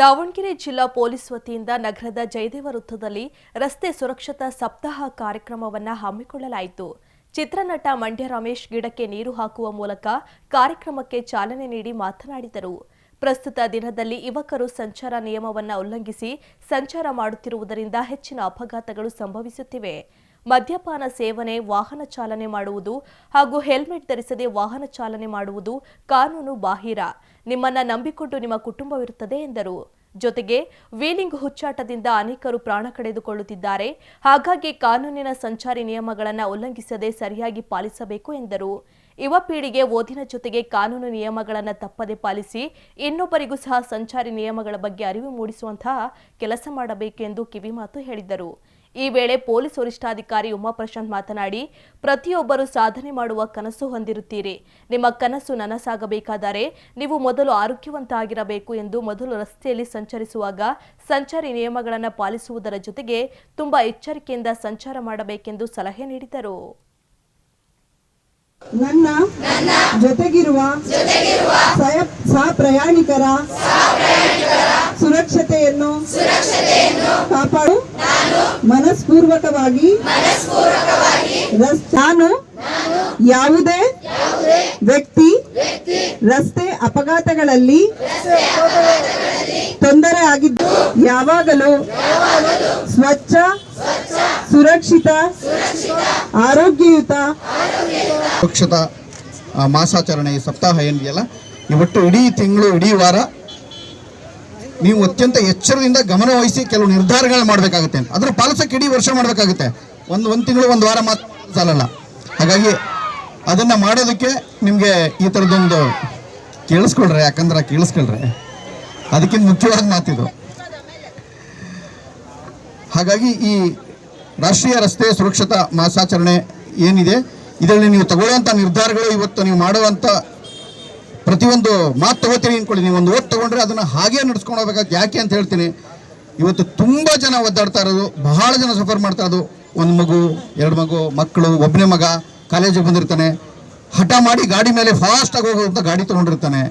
ದಾವಣಗೆರೆ ಜಿಲ್ಲಾ ಪೊಲೀಸ್ ವತಿಯಿಂದ ನಗರದ ಜಯದೇವ ವೃತ್ತದಲ್ಲಿ ರಸ್ತೆ ಸುರಕ್ಷತಾ ಸಪ್ತಾಹ ಕಾರ್ಯಕ್ರಮವನ್ನು ಹಮ್ಮಿಕೊಳ್ಳಲಾಯಿತು. ಚಿತ್ರನಟ ಮಂಡ್ಯ ರಮೇಶ್ ಗಿಡಕ್ಕೆ ನೀರು ಹಾಕುವ ಮೂಲಕ ಕಾರ್ಯಕ್ರಮಕ್ಕೆ ಚಾಲನೆ ನೀಡಿ ಮಾತನಾಡಿದರು. ಪ್ರಸ್ತುತ ದಿನದಲ್ಲಿ ಯುವಕರು ಸಂಚಾರ ನಿಯಮವನ್ನು ಉಲ್ಲಂಘಿಸಿ ಸಂಚಾರ ಮಾಡುತ್ತಿರುವುದರಿಂದ ಹೆಚ್ಚಿನ ಅಪಘಾತಗಳು ಸಂಭವಿಸುತ್ತಿವೆ. ಮದ್ಯಪಾನ ಸೇವನೆ, ವಾಹನ ಚಾಲನೆ ಮಾಡುವುದು ಹಾಗೂ ಹೆಲ್ಮೆಟ್ ಧರಿಸದೆ ವಾಹನ ಚಾಲನೆ ಮಾಡುವುದು ಕಾನೂನು ಬಾಹಿರ. ನಿಮ್ಮನ್ನ ನಂಬಿಕೊಂಡು ನಿಮ್ಮ ಕುಟುಂಬವಿರುತ್ತದೆ ಎಂದರು. ಜೊತೆಗೆ ವೀಲಿಂಗ್ ಹುಚ್ಚಾಟದಿಂದ ಅನೇಕರು ಪ್ರಾಣ ಕಳೆದುಕೊಳ್ಳುತ್ತಿದ್ದಾರೆ. ಹಾಗಾಗಿ ಕಾನೂನಿನ ಸಂಚಾರಿ ನಿಯಮಗಳನ್ನು ಉಲ್ಲಂಘಿಸದೆ ಸರಿಯಾಗಿ ಪಾಲಿಸಬೇಕು ಎಂದರು. ಯುವ ಪೀಳಿಗೆ ಓದಿನ ಜೊತೆಗೆ ಕಾನೂನು ನಿಯಮಗಳನ್ನು ತಪ್ಪದೆ ಪಾಲಿಸಿ ಇನ್ನೊಬ್ಬರಿಗೂ ಸಹ ಸಂಚಾರಿ ನಿಯಮಗಳ ಬಗ್ಗೆ ಅರಿವು ಮೂಡಿಸುವಂತಹ ಕೆಲಸ ಮಾಡಬೇಕೆಂದು ಕಿವಿಮಾತು ಹೇಳಿದರು ಈ ವೇಳೆ ಪೊಲೀಸ್ ವರಿಷ್ಠಾಧಿಕಾರಿ ಉಮಾ ಪ್ರಶಾಂತ್ ಮಾತನಾಡಿ ಪ್ರತಿಯೊಬ್ಬರು ಸಾಧನೆ ಮಾಡುವ ಕನಸು ಹೊಂದಿರುತ್ತೀರಿ. ನಿಮ್ಮ ಕನಸು ನನಸಾಗಬೇಕಾದರೆ ನೀವು ಮೊದಲು ಆರೋಗ್ಯವಂತ ಆಗಿರಬೇಕು ಎಂದು ಮೊದಲು ರಸ್ತೆಯಲ್ಲಿ ಸಂಚರಿಸುವಾಗ ಸಂಚಾರಿ ನಿಯಮಗಳನ್ನು ಪಾಲಿಸುವುದರ ಜೊತೆಗೆ ತುಂಬಾ ಎಚ್ಚರಿಕೆಯಿಂದ ಸಂಚಾರ ಮಾಡಬೇಕೆಂದು ಸಲಹೆ ನೀಡಿದರು. ನನ್ನ ಜೊತೆಗಿರುವ ಪ್ರಯಾಣಿಕರ ಸುರಕ್ಷತೆಯನ್ನು ಕಾಪಾಡು ಮನಸ್ಪೂರ್ವಕವಾಗಿ ನಾನು ಯಾವುದೇ ವ್ಯಕ್ತಿ ರಸ್ತೆ ಅಪಘಾತಗಳಲ್ಲಿ ತೊಂದರೆ ಆಗಿದ್ದು ಯಾವಾಗಲೂ ಸ್ವಚ್ಛ ಸುರಕ್ಷಿತ ಆರೋಗ್ಯಯುತ ಸುರಕ್ಷತಾ ಆ, ಮಾಸಾಚರಣೆ ಈ ಸಪ್ತಾಹ ಏನಿದೆಯಲ್ಲ? ಇವತ್ತು ಇಡೀ ತಿಂಗಳು ಇಡೀ ವಾರ ನೀವು ಅತ್ಯಂತ ಎಚ್ಚರದಿಂದ ಗಮನ ವಹಿಸಿ ಕೆಲವು ನಿರ್ಧಾರಗಳನ್ನ ಮಾಡಬೇಕಾಗುತ್ತೆ ಅದರ ಪಾಲಿಸೋಕೆ ಇಡೀ ವರ್ಷ ಮಾಡಬೇಕಾಗುತ್ತೆ. ಒಂದು ಒಂದು ತಿಂಗಳು, ಒಂದು ವಾರ ಮಾತ್ರ ಸಾಲಲ್ಲ. ಹಾಗಾಗಿ ಅದನ್ನು ಮಾಡೋದಕ್ಕೆ ನಿಮಗೆ ಈ ಥರದ್ದೊಂದು ಕೇಳಿಸ್ಕೊಳ್ರೆ, ಯಾಕಂದ್ರೆ ಕೇಳಿಸ್ಕೊಳ್ರೆ. ಅದಕ್ಕಿಂತ ಮುಖ್ಯವಾದ ಮಾತಿದು. ಹಾಗಾಗಿ ಈ ರಾಷ್ಟ್ರೀಯ ರಸ್ತೆ ಸುರಕ್ಷತಾ ಮಾಸಾಚರಣೆ ಏನಿದೆ, ಇದರಲ್ಲಿ ನೀವು ತಗೊಳ್ಳುವಂಥ ನಿರ್ಧಾರಗಳು ಇವತ್ತು ನೀವು ಮಾಡುವಂಥ ಪ್ರತಿಯೊಂದು ಮಾತು ತಗೋತೀನಿ ಅನ್ಕೊಳ್ಳಿ. ನೀವು ಒಂದು ಓಟ್ ತಗೊಂಡ್ರೆ ಅದನ್ನು ಹಾಗೆ ನಡ್ಸ್ಕೊಂಡು ಹೋಗ್ಬೇಕಾಗಿ ಯಾಕೆ ಅಂತ ಹೇಳ್ತೀನಿ. ಇವತ್ತು ತುಂಬ ಜನ ಒದ್ದಾಡ್ತಾ ಇರೋದು, ಬಹಳ ಜನ ಸಫರ್ ಮಾಡ್ತಾ ಇರೋದು. ಒಂದು ಮಗು, ಎರಡು ಮಗು, ಮಕ್ಕಳು ಒಬ್ಬನೇ ಮಗ ಕಾಲೇಜಿಗೆ ಬಂದಿರ್ತಾನೆ. ಹಠ ಮಾಡಿ ಗಾಡಿ ಮೇಲೆ ಫಾಸ್ಟಾಗಿ ಅಂತ ಗಾಡಿ ತೊಗೊಂಡಿರ್ತಾನೆ.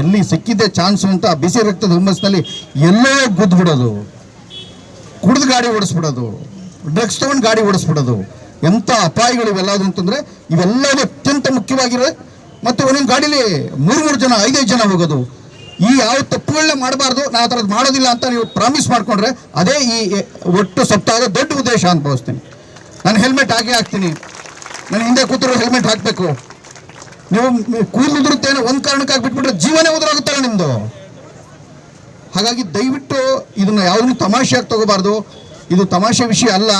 ಎಲ್ಲಿ ಸಿಕ್ಕಿದ್ದೆ ಚಾನ್ಸು ಅಂತ ಬಿಸಿ ರಕ್ತದ ಹುಮ್ಮಸ್ನಲ್ಲಿ ಎಲ್ಲೋ ಗುದ್ದು ಬಿಡೋದು. ಕುಡಿದು ಗಾಡಿ ಓಡಿಸ್ಬಿಡೋದು. ಡ್ರಗ್ಸ್ ತೊಗೊಂಡು ಗಾಡಿ ಓಡಿಸ್ಬಿಡೋದು. ಎಂಥ ಅಪಾಯಗಳು ಇವೆಲ್ಲದು ಅಂತಂದರೆ ಇವೆಲ್ಲವೂ ಅತ್ಯಂತ ಮುಖ್ಯವಾಗಿರೋ ಮತ್ತು ಒಂದೊಂದು ಗಾಡೀಲಿ ಮೂರು ಮೂರು ಜನ, ಐದೈದು ಜನ ಹೋಗೋದು. ಈ ಯಾವ ತಪ್ಪುಗಳನ್ನ ಮಾಡಬಾರ್ದು, ನಾವು ಆ ಮಾಡೋದಿಲ್ಲ ಅಂತ ನೀವು ಪ್ರಾಮಿಸ್ ಮಾಡ್ಕೊಂಡ್ರೆ ಅದೇ ಈ ಒಟ್ಟು ಸಪ್ತಾಹದ ದೊಡ್ಡ ಉದ್ದೇಶ ಅಂತ ಭಾವಿಸ್ತೀನಿ. ನಾನು ಹೆಲ್ಮೆಟ್ ಹಾಕಿ ಹಾಕ್ತೀನಿ. ನಾನು ಹಿಂದೆ ಕೂತಿರೋ ಹೆಲ್ಮೆಟ್ ಹಾಕಬೇಕು. ನೀವು ಕೂದಲು ಉದುರುತ್ತೇನೆ ಒಂದು ಕಾರಣಕ್ಕಾಗಿ ಬಿಟ್ಬಿಟ್ರೆ ಜೀವನೇ ಉದುರಾಗುತ್ತಲ್ಲ ನಿಮ್ಮದು ಹಾಗಾಗಿ ದಯವಿಟ್ಟು ಇದನ್ನ ಯಾವುದನ್ನು ತಮಾಷೆಯಾಗಿ ತಗೋಬಾರ್ದು. ಇದು ತಮಾಷೆ ವಿಷಯ ಅಲ್ಲ.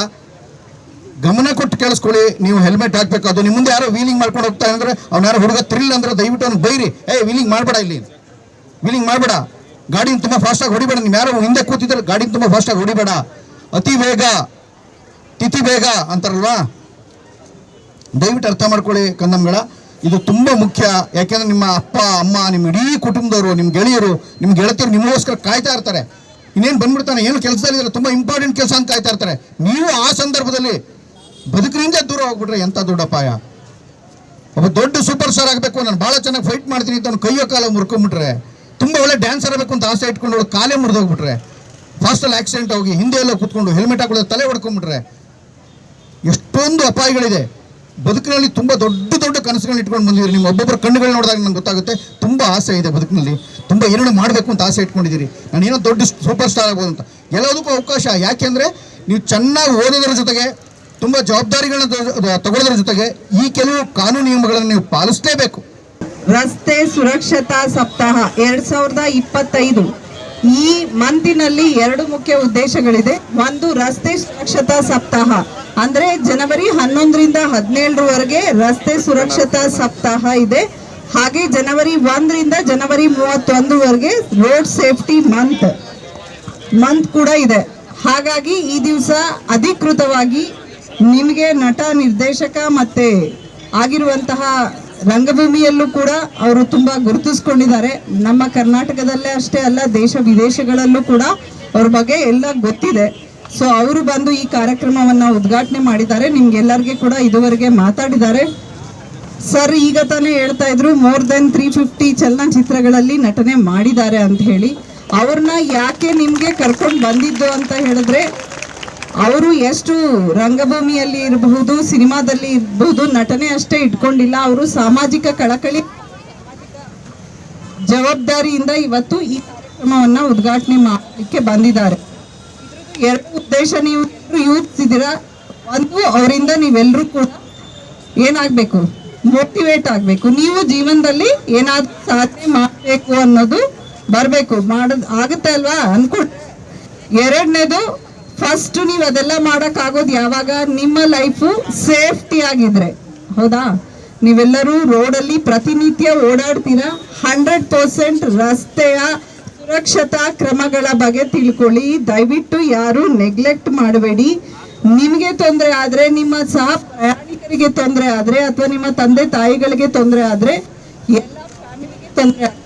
ಗಮನ ಕೊಟ್ಟು ಕೇಳಿಸ್ಕೊಳ್ಳಿ. ನೀವು ಹೆಲ್ಮೆಟ್ ಹಾಕ್ಬೇಕು, ಅದು ನಿಮ್ಮ ಮುಂದೆ ಯಾರೋ ವೀಲಿಂಗ್ ಮಾಡ್ಕೊಂಡು ಹೋಗ್ತಾ ಅಂದ್ರೆ ಅವ್ನು ಯಾರೋ ಹುಡುಗ ಥ್ರಿಲ್ ಅಂದ್ರೆ ದಯವಿಟ್ಟು ಅವ್ನು ಬೈರಿ. ಏ ವೀಲಿಂಗ್ ಮಾಡಬೇಡ ಇಲ್ಲಿ. ವೀಲಿಂಗ್ ಮಾಡಬೇಡ. ಗಾಡಿನ ತುಂಬ ಫಾಸ್ಟಾಗಿ ಹೊಡಿಬೇಡ. ನೀವು ಯಾರೋ ಹಿಂದೆ ಕೂತಿದ್ರೆ ಗಾಡಿನ ತುಂಬ ಫಾಸ್ಟಾಗಿ ಹೊಡಿಬೇಡ. ಅತಿ ವೇಗ, ತಿಥಿ ಬೇಗ ಅಂತಾರಲ್ವಾ? ದಯವಿಟ್ಟು ಅರ್ಥ ಮಾಡ್ಕೊಳ್ಳಿ ಕಂದಮ್ಗಳ ಇದು ತುಂಬ ಮುಖ್ಯ. ಯಾಕೆಂದ್ರೆ ನಿಮ್ಮ ಅಪ್ಪ, ಅಮ್ಮ, ನಿಮ್ಮ ಇಡೀ ಕುಟುಂಬದವರು, ನಿಮ್ಮ ಗೆಳೆಯರು, ನಿಮ್ಮ ಗೆಳತಿಯರು ನಿಮಗೋಸ್ಕರ ಕಾಯ್ತಾ ಇರ್ತಾರೆ. ಇನ್ನೇನು ಬಂದ್ಬಿಡ್ತಾನೆ? ಏನು ಕೆಲಸದಲ್ಲಿ ಇದ್ರೆ ತುಂಬ ಇಂಪಾರ್ಟೆಂಟ್ ಕೆಲಸ ಅಂತ ಕಾಯ್ತಾ ಇರ್ತಾರೆ. ನೀವು ಆ ಸಂದರ್ಭದಲ್ಲಿ ಬದುಕಿನಿಂದ ದೂರ ಹೋಗ್ಬಿಟ್ರೆ ಎಂಥ ದೊಡ್ಡ ಅಪಾಯ? ಒಬ್ಬ ದೊಡ್ಡ ಸೂಪರ್ ಸ್ಟಾರ್ ಆಗಬೇಕು ನಾನು ಭಾಳ ಚೆನ್ನಾಗಿ ಫೈಟ್ ಮಾಡ್ತೀನಿ ಅಂತ ಕೈಯೋ ಕಾಲ ಮುರ್ಕೊಂಡ್ಬಿಟ್ರೆ ತುಂಬ ಒಳ್ಳೆ ಡ್ಯಾನ್ಸರ್ ಆಗಬೇಕು ಅಂತ ಆಸೆ ಇಟ್ಕೊಂಡು ಅವಳು ಕಾಲೇ ಮುರಿದೋಗ್ಬಿಟ್ರೆ ಫಾಸ್ಟಲ್ಲಿ ಆಕ್ಸಿಡೆಂಟ್ ಹೋಗಿ ಹಿಂದೆ ಎಲ್ಲ ಕೂತ್ಕೊಂಡು ಹೆಲ್ಮೆಟ್ ಹಾಕೊಳ್ಳೋದು ತಲೆ ಹೊಡ್ಕೊಂಡ್ಬಿಟ್ರೆ ಎಷ್ಟೊಂದು ಅಪಾಯಗಳಿದೆ. ಬದುಕಿನಲ್ಲಿ ತುಂಬ ದೊಡ್ಡ ದೊಡ್ಡ ಕನಸುಗಳನ್ನ ಇಟ್ಕೊಂಡು ಬಂದಿದ್ದೀರಿ. ನಿಮ್ಮ ಒಬ್ಬೊಬ್ಬರ ಕಣ್ಣುಗಳು ನೋಡಿದಾಗ ನಂಗೆ ಗೊತ್ತಾಗುತ್ತೆ, ತುಂಬ ಆಸೆ ಇದೆ ಬದುಕಿನಲ್ಲಿ. ತುಂಬ ಏನೋ ಮಾಡಬೇಕು ಅಂತ ಆಸೆ ಇಟ್ಕೊಂಡಿದ್ದೀರಿ. ನಾನು ಏನೋ ದೊಡ್ಡ ಸೂಪರ್ ಸ್ಟಾರ್ ಆಗ್ಬೋದು ಅಂತ. ಎಲ್ಲದಕ್ಕೂ ಅವಕಾಶ ಯಾಕೆಂದರೆ ನೀವು ಚೆನ್ನಾಗಿ ಓದೋದ್ರ ಜೊತೆಗೆ ತುಂಬ ಜವಾಬ್ದಾರಿಗಳನ್ನ ತಗೊ- ತಗೊಳ್ಳೋದ್ರ ಜೊತೆಗೆ ಈ ಕೆಲವು ಕಾನೂನು ನಿಯಮಗಳನ್ನು ನೀವು ಪಾಲಿಸಲೇಬೇಕು. ರಸ್ತೆ ಸುರಕ್ಷತಾ ಸಪ್ತಾಹ ಎರಡ್ ಸಾವಿರದ ಇಪ್ಪತ್ತೈದು ಈ ಮಂತಿನಲ್ಲಿ ಎರಡು ಮುಖ್ಯ ಉದ್ದೇಶಗಳಿದೆ. ಒಂದು, ರಸ್ತೆ ಸುರಕ್ಷತಾ ಸಪ್ತಾಹ. ಅಂದ್ರೆ ಜನವರಿ ಹನ್ನೊಂದರಿಂದ ಹದಿನೇಳರವರೆಗೆ ರಸ್ತೆ ಸುರಕ್ಷತಾ ಸಪ್ತಾಹ ಇದೆ. ಹಾಗೆ ಜನವರಿ ಒಂದರಿಂದ ಜನವರಿ ಮೂವತ್ತೊಂದರವರೆಗೆ ರೋಡ್ ಸೇಫ್ಟಿ ಮಂತ್. ಮಂತ್ ಕೂಡ ಇದೆ. ಹಾಗಾಗಿ ಈ ದಿವಸ ಅಧಿಕೃತವಾಗಿ ನಿಮಗೆ ನಟ, ನಿರ್ದೇಶಕ ಮತ್ತೆ ಆಗಿರುವಂತಹ ರಂಗಭೂಮಿಯಲ್ಲೂ ಕೂಡ ಅವರು ತುಂಬ ಗುರುತಿಸ್ಕೊಂಡಿದ್ದಾರೆ. ನಮ್ಮ ಕರ್ನಾಟಕದಲ್ಲೇ ಅಷ್ಟೇ ಅಲ್ಲ, ದೇಶ ವಿದೇಶಗಳಲ್ಲೂ ಕೂಡ ಅವ್ರ ಬಗ್ಗೆ ಎಲ್ಲ ಗೊತ್ತಿದೆ. ಸೊ ಅವರು ಬಂದು ಈ ಕಾರ್ಯಕ್ರಮವನ್ನು ಉದ್ಘಾಟನೆ ಮಾಡಿದ್ದಾರೆ. ನಿಮ್ಗೆಲ್ಲರಿಗೆ ಕೂಡ ಇದುವರೆಗೆ ಮಾತಾಡಿದ್ದಾರೆ. ಸರ್ ಈಗ ತಾನೇ ಹೇಳ್ತಾ ಇದ್ರು ಮೋರ್ ದೆನ್ ತ್ರೀ ಫಿಫ್ಟಿ ಚಲನಚಿತ್ರಗಳಲ್ಲಿ ನಟನೆ ಮಾಡಿದ್ದಾರೆ ಅಂತ ಹೇಳಿ. ಅವ್ರನ್ನ ಯಾಕೆ ನಿಮಗೆ ಕರ್ಕೊಂಡು ಬಂದಿದ್ದು ಅಂತ ಹೇಳಿದ್ರೆ ಅವರು ಎಷ್ಟು ರಂಗಭೂಮಿಯಲ್ಲಿ ಇರಬಹುದು, ಸಿನಿಮಾದಲ್ಲಿ ಇರಬಹುದು, ನಟನೆ ಅಷ್ಟೇ ಇಟ್ಕೊಂಡಿಲ್ಲ. ಅವರು ಸಾಮಾಜಿಕ ಕಳಕಳಿ ಜವಾಬ್ದಾರಿಯಿಂದ ಇವತ್ತು ಈ ಕಾರ್ಯಕ್ರಮವನ್ನ ಉದ್ಘಾಟನೆ ಮಾಡಲಿಕ್ಕೆ ಬಂದಿದ್ದಾರೆ. ಎರಡು ಉದ್ದೇಶ, ನೀವು ಯೂತ್ಸ್ ಇದ್ದೀರಾ ಒಂದು, ಅವರಿಂದ ನೀವೆಲ್ಲರೂ ಕೂಡ ಏನಾಗಬೇಕು? ಮೋಟಿವೇಟ್ ಆಗಬೇಕು. ನೀವು ಜೀವನದಲ್ಲಿ ಏನಾದ್ರೂ ಸಾಧನೆ ಮಾಡಬೇಕು ಅನ್ನೋದು ಬರಬೇಕು. ಮಾಡೋದು ಆಗುತ್ತೆ ಅಲ್ವಾ? ಅನ್ಕೊಂಡು ಎರಡನೇದು ಫಸ್ಟ್ ನೀವು ಅದೆಲ್ಲ ಮಾಡೋಕ್ಕಾಗೋದು ಯಾವಾಗ? ನಿಮ್ಮ ಲೈಫು ಸೇಫ್ಟಿ ಆಗಿದ್ರೆ. ಹೌದಾ? ನೀವೆಲ್ಲರೂ ರೋಡಲ್ಲಿ ಪ್ರತಿನಿತ್ಯ ಓಡಾಡ್ತೀರಾ? ಹಂಡ್ರೆಡ್ ಪರ್ಸೆಂಟ್ ರಸ್ತೆಯ ಸುರಕ್ಷತಾ ಕ್ರಮಗಳ ಬಗ್ಗೆ ತಿಳ್ಕೊಳ್ಳಿ. ದಯವಿಟ್ಟು ಯಾರು ನೆಗ್ಲೆಕ್ಟ್ ಮಾಡಬೇಡಿ. ನಿಮಗೆ ತೊಂದರೆ ಆದ್ರೆ, ನಿಮ್ಮ ಸಹ ಪ್ರಯಾಣಿಕರಿಗೆ ತೊಂದರೆ ಆದ್ರೆ, ಅಥವಾ ನಿಮ್ಮ ತಂದೆ ತಾಯಿಗಳಿಗೆ ತೊಂದರೆ ಆದ್ರೆ, ಎಲ್ಲ ಫ್ಯಾಮಿಲಿಗೆ ತೊಂದರೆ ಆಗ್ತದೆ.